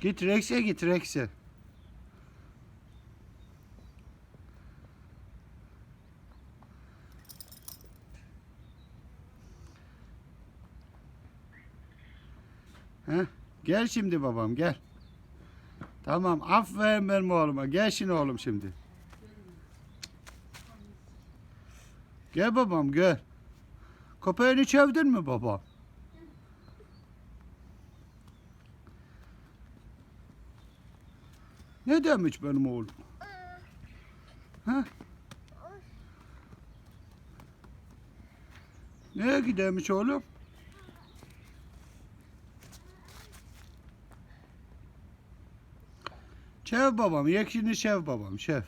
Git Rex'e git Rex'e. Gel şimdi babam gel. Tamam aferin benim oğluma. Gel şimdi oğlum şimdi. Gel babam gel. Köpeğini çevdin mi babam? Ne demiş benim oğlum? Ha? Nereye gidemiş oğlum? Şev babam, yekşini şev babam, şev.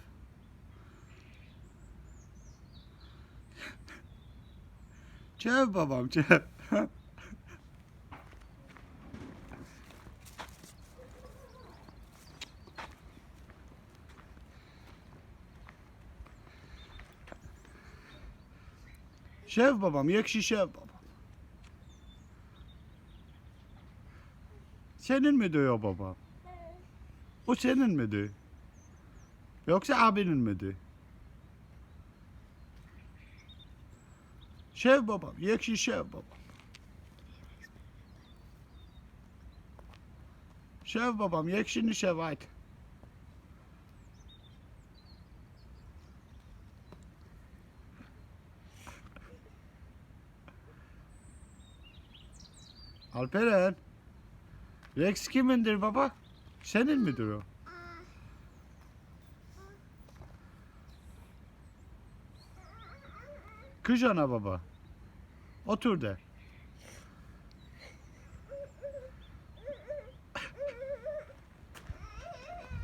Şev babam, şev. Şev babam, yekşi şev babam. Senin mi diyor babam? O senin miydi? Yoksa abinin miydi? Şev babam, yekşi şev babam. Şev babam, yekşini şev haydi. Alperen. Rex kimindir baba? Senin midir o? Kış ana baba. Otur de.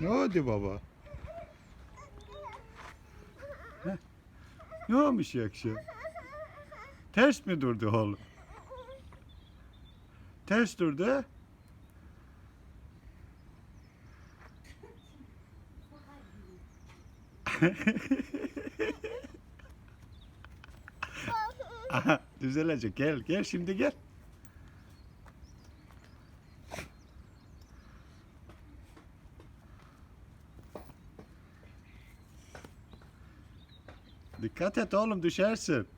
ne oldu baba? Ne olmuş yakşı? Ters mi durdu oğlum? Ters durdu. Aha, düzelecek. Gel, gel şimdi gel. Dikkat et oğlum düşersin.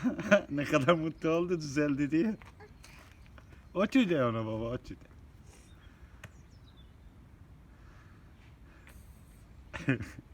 ne kadar mutlu oldu düzeldi diye. Otur de ona baba otur de.